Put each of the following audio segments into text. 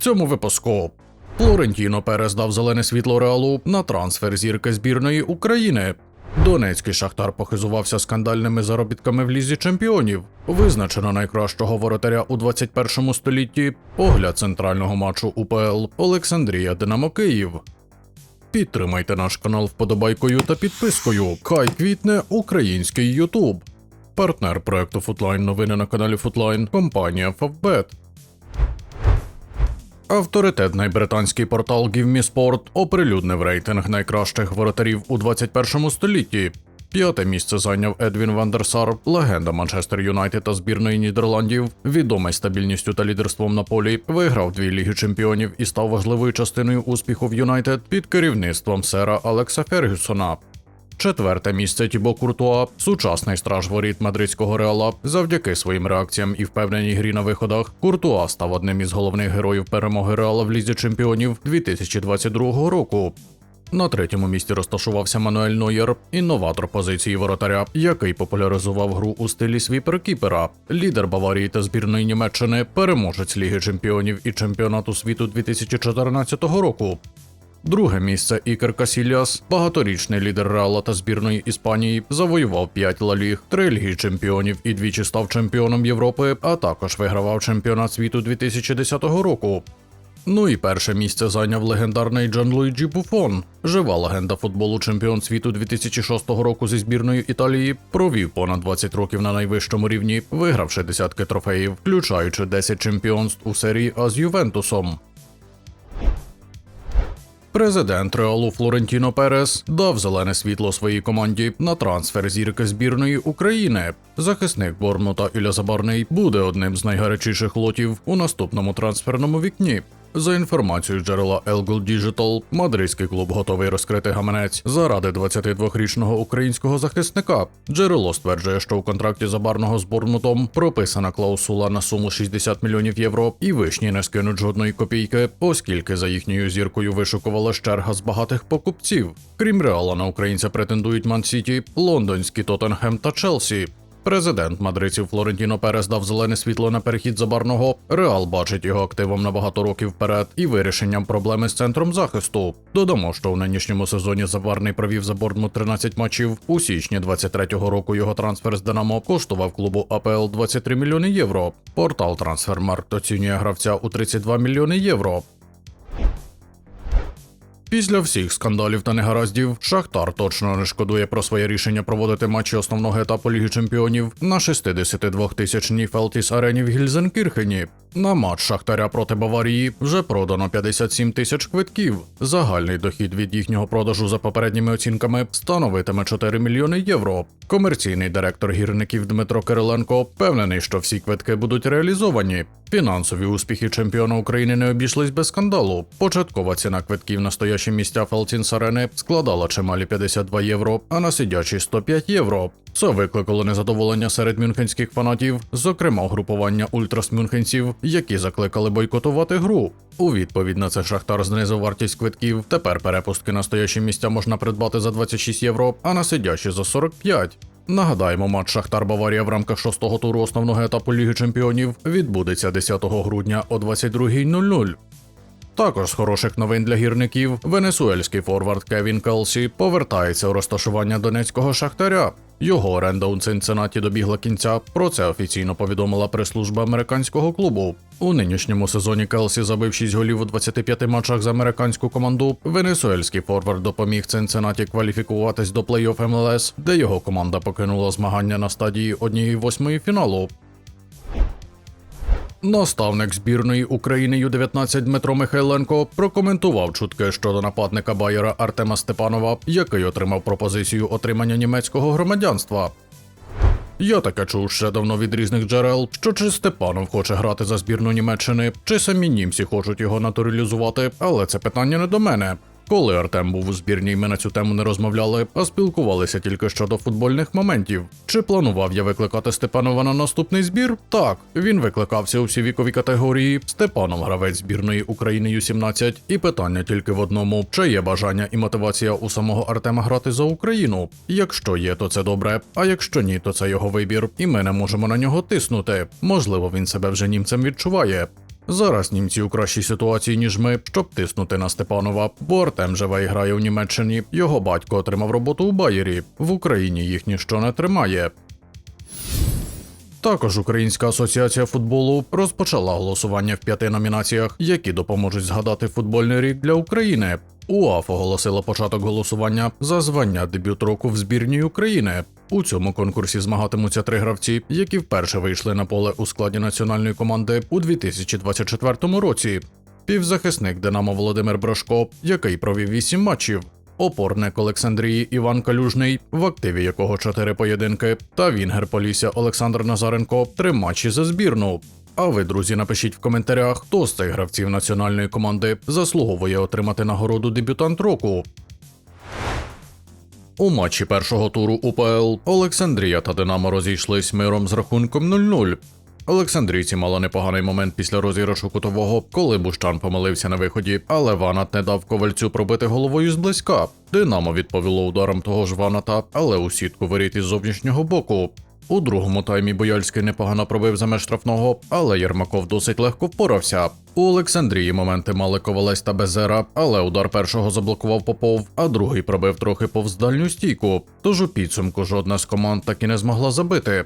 цьому випуску. Флорентіно Перес дав зелене світло реалу на трансфер зірки збірної України. Донецький шахтар похизувався скандальними заробітками в лізі чемпіонів. Визначено найкращого воротаря у 21 столітті. Огляд центрального матчу УПЛ Олександрія Динамо Київ. Підтримайте наш канал вподобайкою та підпискою. Хай квітне український Ютуб. Партнер проекту Футлайн новини на каналі Футлайн компанія Фавбет. Авторитетний британський портал Give Me оприлюднив рейтинг найкращих воротарів у 21 столітті. П'яте місце зайняв Едвін Вандерсар, легенда Манчестер Юнайтед та збірної Нідерландів, відомий стабільністю та лідерством на полі, виграв дві ліги чемпіонів і став важливою частиною успіху в Юнайтед під керівництвом сера Алекса Фергюсона. Четверте місце Тібо Куртуа, сучасний страж воріт мадридського реала. Завдяки своїм реакціям і впевненій грі на виходах, Куртуа став одним із головних героїв перемоги реала в лізі чемпіонів 2022 року. На третьому місці розташувався Мануель Нойєр, інноватор позиції воротаря, який популяризував гру у стилі свіперкіпера, лідер Баварії та збірної Німеччини, переможець Ліги чемпіонів і чемпіонату світу 2014 року. Друге місце Ікер Касіліас, багаторічний лідер Реала та збірної Іспанії, завоював 5 лаліг, 3 ліги чемпіонів і двічі став чемпіоном Європи, а також вигравав чемпіонат світу 2010 року. Ну і перше місце зайняв легендарний Джан Луїджі Буфон, жива легенда футболу чемпіон світу 2006 року зі збірною Італії, провів понад 20 років на найвищому рівні, вигравши десятки трофеїв, включаючи 10 чемпіонств у серії А з Ювентусом. Президент Реалу Флорентіно Перес дав зелене світло своїй команді на трансфер зірки збірної України. Захисник Бормута Ілля Забарний буде одним з найгарячіших лотів у наступному трансферному вікні. За інформацією джерела Elgul Digital, мадридський клуб готовий розкрити гаманець заради 22-річного українського захисника. Джерело стверджує, що у контракті забарного з Борнмутом прописана клаусула на суму 60 мільйонів євро, і вишні не скинуть жодної копійки, оскільки за їхньою зіркою вишукувала черга з багатих покупців. Крім Реала на українця претендують Ман-Сіті, лондонські Тоттенхем та Челсі. Президент мадридців Флорентіно Перес дав зелене світло на перехід забарного. Реал бачить його активом на багато років вперед і вирішенням проблеми з центром захисту. Додамо, що у нинішньому сезоні забарний провів за Бордмут 13 матчів. У січні 23-го року його трансфер з Динамо коштував клубу АПЛ 23 мільйони євро. Портал Трансфермаркт оцінює гравця у 32 мільйони євро. Після всіх скандалів та негараздів Шахтар точно не шкодує про своє рішення проводити матчі основного етапу Ліги Чемпіонів на 62-тисячній Фелтіс арені в Гільзенкірхені. На матч Шахтаря проти Баварії вже продано 57 тисяч квитків. Загальний дохід від їхнього продажу за попередніми оцінками становитиме 4 мільйони євро. Комерційний директор гірників Дмитро Кириленко впевнений, що всі квитки будуть реалізовані. Фінансові успіхи чемпіона України не обійшлись без скандалу. Початкова ціна квитків на стоячі місця Фелтінс Арени складала чималі 52 євро, а на сидячі 105 євро. Це викликало незадоволення серед мюнхенських фанатів, зокрема угрупування ультрасмюнхенців, які закликали бойкотувати гру. У відповідь на це Шахтар знизив вартість квитків. Тепер перепустки на стоячі місця можна придбати за 26 євро, а на сидячі за 45. Нагадаємо, матч Шахтар Баварія в рамках шостого туру основного етапу Ліги Чемпіонів відбудеться 10 грудня о 22.00. Також з хороших новин для гірників венесуельський форвард Кевін Келсі повертається у розташування донецького шахтаря. Його оренда у Цинценаті добігла кінця. Про це офіційно повідомила прес-служба американського клубу. У нинішньому сезоні Келсі забив 6 голів у 25 матчах за американську команду. Венесуельський форвард допоміг Цинценаті кваліфікуватись до плей-офф МЛС, де його команда покинула змагання на стадії 1-8 фіналу. Наставник збірної України Ю-19 Дмитро Михайленко прокоментував чутки щодо нападника Байера Артема Степанова, який отримав пропозицію отримання німецького громадянства. Я таке чув ще давно від різних джерел, що чи Степанов хоче грати за збірну Німеччини, чи самі німці хочуть його натуралізувати, але це питання не до мене. Коли Артем був у збірній, ми на цю тему не розмовляли, а спілкувалися тільки щодо футбольних моментів. Чи планував я викликати Степанова на наступний збір? Так, він викликався у всі вікові категорії. Степанов гравець збірної України Ю-17. І питання тільки в одному: чи є бажання і мотивація у самого Артема грати за Україну? Якщо є, то це добре. А якщо ні, то це його вибір, і ми не можемо на нього тиснути. Можливо, він себе вже німцем відчуває. Зараз німці у кращій ситуації, ніж ми, щоб тиснути на Степанова, бо Артем живе і грає у Німеччині. Його батько отримав роботу у Байері. В Україні їх ніщо не тримає. Також Українська асоціація футболу розпочала голосування в п'яти номінаціях, які допоможуть згадати футбольний рік для України. УАФ оголосила початок голосування за звання дебют року в збірній України. У цьому конкурсі змагатимуться три гравці, які вперше вийшли на поле у складі національної команди у 2024 році. Півзахисник Динамо Володимир Брошко, який провів вісім матчів. Опорник Олександрії Іван Калюжний, в активі якого чотири поєдинки, та Вінгер Полісся Олександр Назаренко три матчі за збірну. А ви, друзі, напишіть в коментарях, хто з цих гравців національної команди заслуговує отримати нагороду дебютант року. У матчі першого туру УПЛ Олександрія та Динамо розійшлись миром з рахунком 0-0. Олександрійці мали непоганий момент після розіграшу кутового, коли Бущан помилився на виході, але Ванат не дав ковальцю пробити головою зблизька. Динамо відповіло ударом того ж Ваната, але у сітку воріт із зовнішнього боку. У другому таймі Бояльський непогано пробив за меж штрафного, але Єрмаков досить легко впорався. У Олександрії моменти мали Ковалець та Безера, але удар першого заблокував Попов, а другий пробив трохи повз дальню стійку. Тож у підсумку жодна з команд так і не змогла забити.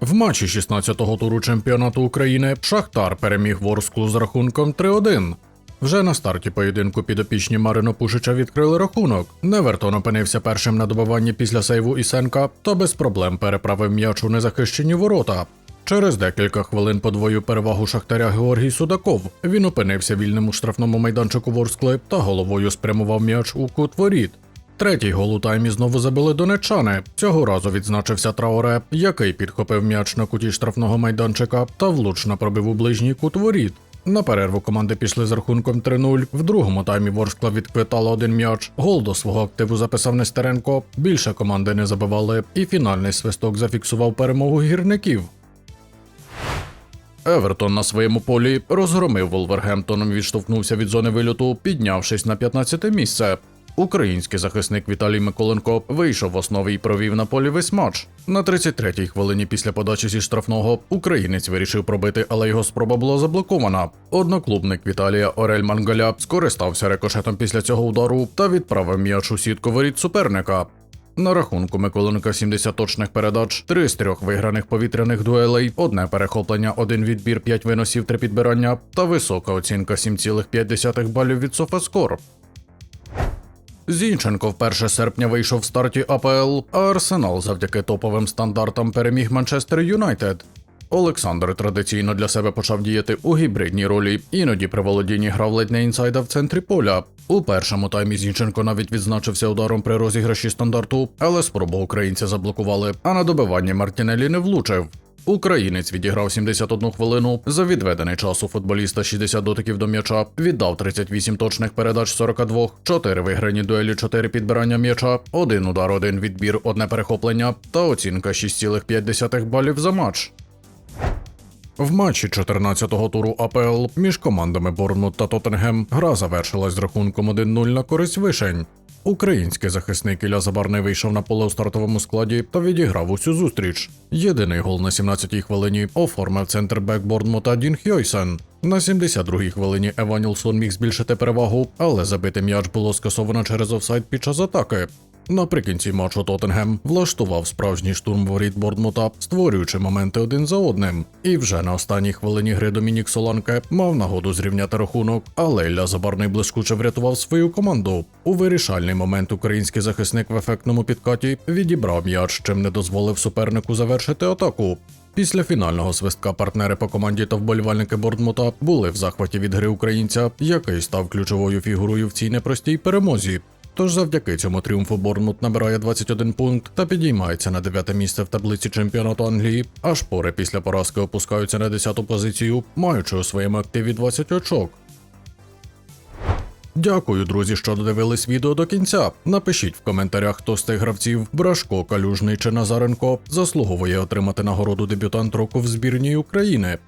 В матчі 16-го туру чемпіонату України Шахтар переміг Ворсклу з рахунком 3-1. Вже на старті поєдинку підопічні Марино Пушича відкрили рахунок. Невертон опинився першим на добиванні після сейву Ісенка та без проблем переправив м'яч у незахищені ворота. Через декілька хвилин подвоїв перевагу шахтаря Георгій Судаков. Він опинився вільним у штрафному майданчику Ворскли та головою спрямував м'яч у кут воріт. Третій гол у таймі знову забили донеччани. Цього разу відзначився Траоре, який підхопив м'яч на куті штрафного майданчика та влучно пробив у ближній кут воріт. На перерву команди пішли з рахунком 3-0. В другому таймі Ворскла відквитала один м'яч. Гол до свого активу записав Нестеренко. Більше команди не забивали, і фінальний свисток зафіксував перемогу гірників. Евертон на своєму полі розгромив Волвергемптон, відштовхнувся від зони вильоту, піднявшись на 15 місце. Український захисник Віталій Миколенко вийшов в основі і провів на полі весь матч. На 33-й хвилині після подачі зі штрафного українець вирішив пробити, але його спроба була заблокована. Одноклубник Віталія Орель Мангаля скористався рикошетом після цього удару та відправив м'яч у сітку воріт суперника. На рахунку Миколенка 70 точних передач, 3 з 3 виграних повітряних дуелей, одне перехоплення, один відбір, 5 виносів, 3 підбирання та висока оцінка 7,5 балів від Софаскор. Зінченко в 1 серпня вийшов в старті АПЛ, а Арсенал завдяки топовим стандартам переміг Манчестер Юнайтед. Олександр традиційно для себе почав діяти у гібридній ролі, іноді при володінні грав ледь не інсайда в центрі поля. У першому таймі Зінченко навіть відзначився ударом при розіграші стандарту, але спробу українця заблокували, а на добиванні Мартінелі не влучив. Українець відіграв 71 хвилину. За відведений час у футболіста 60 дотиків до м'яча, віддав 38 точних передач 42, 4 виграні дуелі, 4 підбирання м'яча, 1 удар, 1 відбір, 1 перехоплення та оцінка 6,5 балів за матч. В матчі 14-го туру АПЛ між командами Борнмут та Тоттенгем гра завершилась з рахунком 1-0 на користь вишень. Український захисник Ілля Забарний вийшов на поле у стартовому складі та відіграв усю зустріч. Єдиний гол на 17-й хвилині оформив центр Борнмута Дін Хьойсен. На 72-й хвилині Еванілсон міг збільшити перевагу, але забити м'яч було скасовано через офсайд під час атаки. Наприкінці матчу Тоттенгем влаштував справжній штурм воріт Борнмута, створюючи моменти один за одним. І вже на останній хвилині гри Домінік Соланке мав нагоду зрівняти рахунок, але Ілля Забарний блискуче врятував свою команду. У вирішальний момент український захисник в ефектному підкаті відібрав м'яч, чим не дозволив супернику завершити атаку. Після фінального свистка партнери по команді та вболівальники Борнмута були в захваті від гри українця, який став ключовою фігурою в цій непростій перемозі. Тож завдяки цьому тріумфу Борнмут набирає 21 пункт та підіймається на 9 місце в таблиці чемпіонату Англії, а шпори після поразки опускаються на 10-ту позицію, маючи у своєму активі 20 очок. Дякую, друзі, що додивились відео до кінця. Напишіть в коментарях, хто з тих гравців Брашко, Калюжний чи Назаренко заслуговує отримати нагороду дебютант року в збірній України.